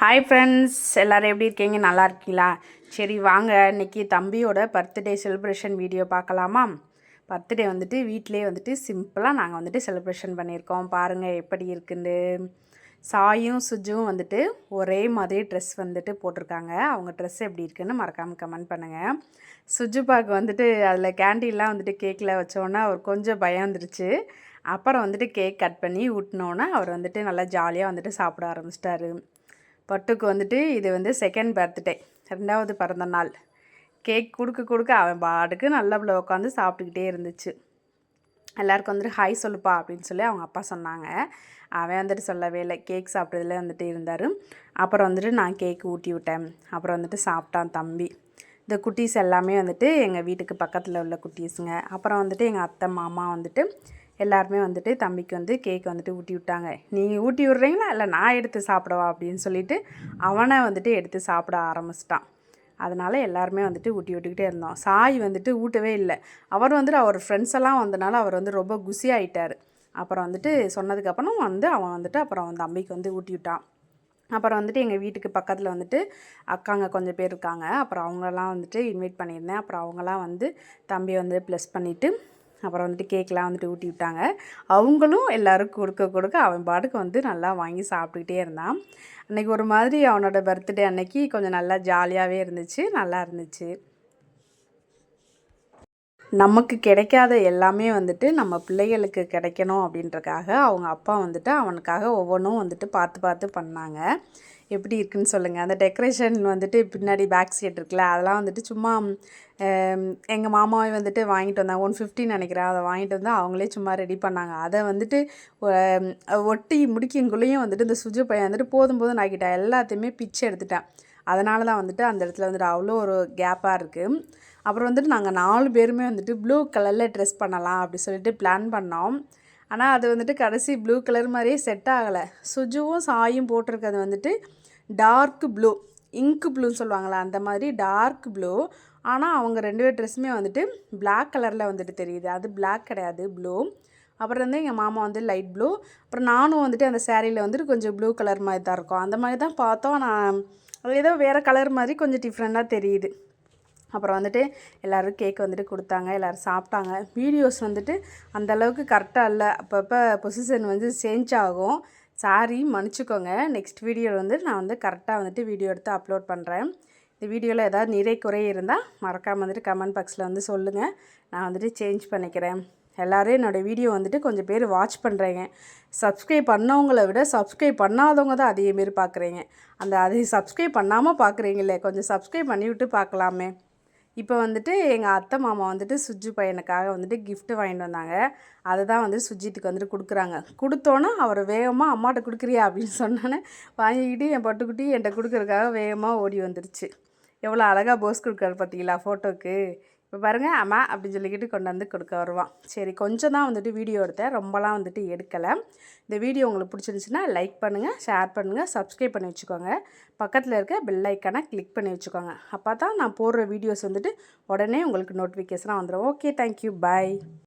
Hi friends எல்லோரும் எப்படி இருக்கீங்க? நல்லா இருக்கீங்களா? சரி வாங்க. இன்னைக்கு தம்பியோட பர்த்டே செலிப்ரேஷன் வீடியோ பார்க்கலாமா? பர்த்டே வந்துட்டு வீட்டிலே வந்துட்டு சிம்பிளாக நாங்கள் வந்துட்டு செலிப்ரேஷன் பண்ணியிருக்கோம். பாருங்கள் எப்படி இருக்குன்னு. சாயும் சுஜுவும் வந்துட்டு ஒரே மாதிரி ட்ரெஸ் வந்துட்டு போட்டிருக்காங்க. அவங்க ட்ரெஸ் எப்படி இருக்குன்னு மறக்காமல் கமெண்ட் பண்ணுங்கள் சுஜுபாக்கு வந்துட்டு அதில் கேண்டீன்லாம் வந்துட்டு கேக்கில் வச்சோன்னே அவர் கொஞ்சம் பயம் வந்துருச்சு. அப்புறம் வந்துட்டு கேக் கட் பண்ணி ஊட்டினோன்னே அவர் வந்துட்டு நல்லா ஜாலியாக வந்துட்டு சாப்பிட ஆரம்பிச்சிட்டாரு. பட்டுக்கு வந்துட்டு இது வந்து செகண்ட் பர்த்டே ரெண்டாவது பிறந்த நாள் கேக் கொடுக்க கொடுக்க அவன் பாட்டுக்கு நல்ல உட்காந்து சாப்பிட்டுக்கிட்டே இருந்துச்சு. எல்லாருக்கும் வந்துட்டு ஹாய் சொல்லுப்பா அப்படின்னு சொல்லி அவங்க அப்பா சொன்னாங்க. அவன் வந்துட்டு சொல்லவே இல்லை. கேக் சாப்பிட்றதுல வந்துட்டு இருந்தார். அப்புறம் வந்துட்டு நான் கேக் ஊட்டி விட்டேன். அப்புறம் வந்துட்டு சாப்பிட்டான் தம்பி. இந்த குட்டீஸ் எல்லாமே வந்துட்டு எங்கள் வீட்டுக்கு பக்கத்தில் உள்ள குட்டீஸுங்க. அப்புறம் வந்துட்டு எங்கள் அத்தை மாமா வந்துட்டு எல்லாருமே வந்துட்டு தம்பிக்கு வந்து கேக் வந்துட்டு ஊட்டி விட்டாங்க. நீங்கள் ஊட்டி விட்றீங்களா? இல்லை நான் எடுத்து சாப்பிடவா? அப்படின்னு சொல்லிட்டு அவனை வந்துட்டு எடுத்து சாப்பிட ஆரம்பிச்சிட்டான். அதனால் எல்லாருமே வந்துட்டு ஊட்டி விட்டுக்கிட்டே இருந்தோம். சாய் வந்துட்டு ஊட்டவே இல்லை. அவர் வந்துட்டு அவர் ஃப்ரெண்ட்ஸ் எல்லாம் வந்தனால அவர் வந்து ரொம்ப குசி ஆகிட்டார் அப்புறம் வந்துட்டு சொன்னதுக்கப்புறம் வந்து அவன் வந்துட்டு அப்புறம் அவன் தம்பிக்கு வந்து ஊட்டி விட்டான். அப்புறம் வந்துட்டு எங்கள் வீட்டுக்கு பக்கத்தில் வந்துட்டு அக்காங்க கொஞ்சம் பேர் இருக்காங்க. அப்புறம் அவங்களெல்லாம் வந்துட்டு இன்வைட் பண்ணியிருந்தேன். அப்புறம் அவங்களாம் வந்து தம்பியை வந்து ப்ளஸ் பண்ணிவிட்டு அப்புறம் வந்துட்டு கேக்கெலாம் வந்துட்டு ஊட்டி விட்டாங்க. அவங்களும் எல்லோரும் கொடுக்க கொடுக்க அவன் பாட்டுக்கு வந்து நல்லா வாங்கி சாப்பிட்டுக்கிட்டே இருந்தான். அன்றைக்கி ஒரு மாதிரி அவனோட பர்த்டே அன்னைக்கு கொஞ்சம் நல்லா ஜாலியாகவே இருந்துச்சு நல்லா இருந்துச்சு. நமக்கு கிடைக்காத எல்லாமே வந்துட்டு நம்ம பிள்ளைகளுக்கு கிடைக்கணும் அப்படின்றக்காக அவங்க அப்பா வந்துட்டு அவனுக்காக ஒவ்வொன்றும் வந்துட்டு பார்த்து பார்த்து பண்ணாங்க. எப்படி இருக்குன்னு சொல்லுங்கள் அந்த டெக்கரேஷன் வந்துட்டு பின்னாடி பேக் சைட் இருக்குல்ல அதெல்லாம் வந்துட்டு சும்மா எங்கள் மாமாவை வந்துட்டு வாங்கிட்டு வந்தாங்க. ஒன் ஃபிஃப்டின் நினைக்கிறேன். அதை வாங்கிட்டு வந்து அவங்களே சும்மா ரெடி பண்ணாங்க. அதை வந்துட்டு ஒட்டி முடிக்கங்குள்ளேயும் வந்துட்டு இந்த சுஜு பையன் வந்துட்டு போதும் போதும் நாக்கிட்டேன் எல்லாத்தையுமே பிச்சு எடுத்துட்டேன் அதனால தான் வந்துட்டு அந்த இடத்துல வந்துட்டு அவ்வளோ ஒரு கேப்பாக இருக்குது அப்புறம் வந்துட்டு நாங்கள் நாலு பேருமே வந்துட்டு ப்ளூ கலரில் ட்ரெஸ் பண்ணலாம் அப்படி சொல்லிட்டு பிளான் பண்ணோம். ஆனால் அது வந்துட்டு கடைசி ப்ளூ கலர் மாதிரியே செட் ஆகலை. சுஜுவும் சாயும் போட்டிருக்கிறது வந்துட்டு டார்க் ப்ளூ இங்கு ப்ளூன்னு சொல்லுவாங்களே அந்த மாதிரி டார்க் ப்ளூ ஆனால் அவங்க ரெண்டு பேர் ட்ரெஸ்ஸுமே வந்துட்டு பிளாக் கலரில் வந்துட்டு தெரியுது. அது பிளாக் கிடையாது ப்ளூ அப்புறம் வந்து எங்கள் மாமா வந்து லைட் ப்ளூ அப்புறம் நானும் வந்துட்டு அந்த சேரீயில் வந்துட்டு கொஞ்சம் ப்ளூ கலர் மாதிரி தான் இருக்கும். அந்த மாதிரி தான் பார்த்தோம். நான் ஏதோ வேறு கலர் மாதிரி கொஞ்சம் டிஃப்ரெண்ட்டாக தெரியுது. அப்புறம் வந்துட்டு எல்லோரும் கேக் வந்துட்டு கொடுத்தாங்க எல்லோரும் சாப்பிட்டாங்க. வீடியோஸ் வந்துட்டு அந்தளவுக்கு கரெக்டாக இல்லை. அப்பப்போ பொசிஷன் வந்து சேஞ்ச் ஆகும். சாரி மன்னிச்சிக்கோங்க. நெக்ஸ்ட் வீடியோவில் வந்து நான் வந்து கரெக்டாக வந்துட்டு வீடியோ எடுத்து அப்லோட் பண்ணுறேன் இந்த வீடியோவில் ஏதாவது நிறை குறை இருந்தால் மறக்காமல் வந்துட்டு கமெண்ட் பாக்ஸில் வந்து சொல்லுங்கள் நான் வந்துட்டு சேஞ்ச் பண்ணிக்கிறேன். எல்லோரும் என்னோடய வீடியோ வந்துட்டு கொஞ்சம் பேர் வாட்ச் பண்ணுறீங்க சப்ஸ்கிரைப் பண்ணவங்கள விட சப்ஸ்கிரைப் பண்ணாதவங்க தான் அதிகமாரி பார்க்குறீங்க அந்த அதை சப்ஸ்கிரைப் பண்ணாமல் பார்க்குறீங்களே கொஞ்சம் சப்ஸ்கிரைப் பண்ணிவிட்டு பார்க்கலாமே இப்போ வந்துட்டு எங்கள் அத்தை மாமா வந்துட்டு சுஜி பையனுக்காக வந்துட்டு கிஃப்ட்டு வாங்கிட்டு வந்தாங்க. அதை தான் வந்து சுஜித்துக்கு வந்துட்டு கொடுக்குறாங்க. கொடுத்தோன்னே அவர் வேகமாக அம்மாட்ட கொடுக்குறியா அப்படின்னு சொன்னோன்னே வாங்கிக்கிட்டு என் பட்டுக்குட்டி என்கிட்ட கொடுக்குறதுக்காக வேகமாக ஓடி வந்துருச்சு. எவ்வளோ அழகாக போஸ் கொடுக்குறாரு பார்த்தீங்களா ஃபோட்டோக்கு இப்போ பாருங்கள் அம்மா அப்படின்னு சொல்லிக்கிட்டு கொண்டு வந்து கொடுக்க வருவான் சரி கொஞ்சம் தான் வந்துட்டு வீடியோ எடுத்தேன். ரொம்பலாம் வந்துட்டு எடுக்கலை. இந்த வீடியோ உங்களுக்கு பிடிச்சிருந்துச்சின்னா லைக் பண்ணுங்கள் ஷேர் பண்ணுங்கள் சப்ஸ்கிரைப் பண்ணி வச்சுக்கோங்க. பக்கத்தில் இருக்க பெல் ஐக்கானை கிளிக் பண்ணி வச்சுக்கோங்க. அப்போ தான் நான் போடுற வீடியோஸ் வந்துட்டு உடனே உங்களுக்கு நோட்டிஃபிகேஷனாக வந்துடும் ஓகே தேங்க்யூ பாய்